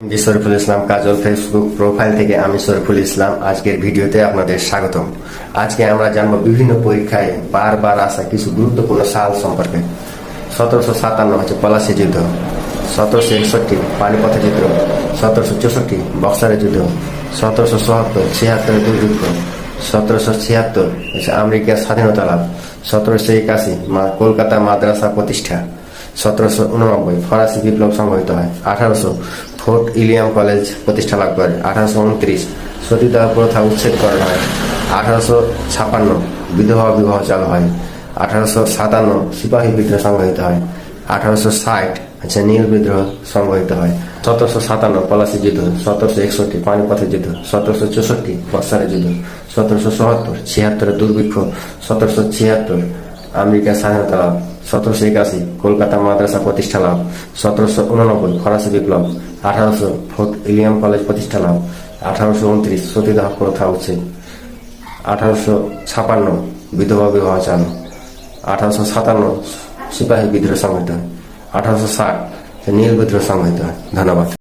আমি Shariful Islam Kajal Facebook profile থেকে আমি শরীফুল ইসলাম। আজকের ভিডিওতে আপনাদের স্বাগতম। আজকে আমরা জানব বিভিন্ন পরীক্ষায় বারবার আসা কিছু গুরুত্বপূর্ণ সাল সম্পর্কে। সতেরোশো সাতান্ন হচ্ছে পলাশি যুদ্ধ, সতেরোশো একষট্টি পানিপথের যুদ্ধ, সতেরোশো চৌষট্টি বক্সারের যুদ্ধ, সতেরোশো চুয়াত্তর ছিয়াত্তরের দুর্যুদ্ধ, সতেরোশো ছিয়াত্তর আমেরিকার স্বাধীনতা লাভ, সতেরোশো একাশি কলকাতা মাদ্রাসা প্রতিষ্ঠা, সতেরোশো উননব্বই ফরাসি বিপ্লব সংঘটিত হয়, আঠারোশো ফোর্ট ইলিয়াম কলেজ প্রতিষ্ঠা লাভ করে, আঠারোশো উনত্রিশ। সতীদাহ প্রথা উচ্ছেদ করা হয়। আঠারোশো ছাপান্ন, বিধবা বিবাহ চালু হয়। আঠারোশো সাতান্ন, সিপাহী বিদ্রোহ সংঘটিত হয়। আঠারোশো ষাট আচ্ছা নীল বিদ্রোহ সংঘটিত হয়। সতেরোশো সাতান্ন, পলাশি যুদ্ধ। সতেরোশো একষট্টি, পানিপথের যুদ্ধ। সতেরোশো চৌষট্টি বক্সারের যুদ্ধ। সতেরোশো চুয়াত্তর, ছিয়াত্তরের দুর্ভিক্ষ। সতেরোশো ছিয়াত্তর আমেরিকার স্বাধীনতা লাভ, সতেরোশো একাশি কলকাতা মাদ্রাসা প্রতিষ্ঠা লাভ, সতেরোশো উননব্বই ফরাসি বিপ্লব, আঠারোশো ফোর্ট ইলিয়াম কলেজ প্রতিষ্ঠা লাভ, আঠারোশো উনত্রিশ সতীদাহ প্রথা উচ্ছেদ, আঠারোশো ছাপান্ন বিধবা বিবাহ চালু আঠারোশো সাতান্ন সিপাহী বিদ্রোহ হয় আঠারোশো ষাট নীল বিদ্রোহ হয়। ধন্যবাদ।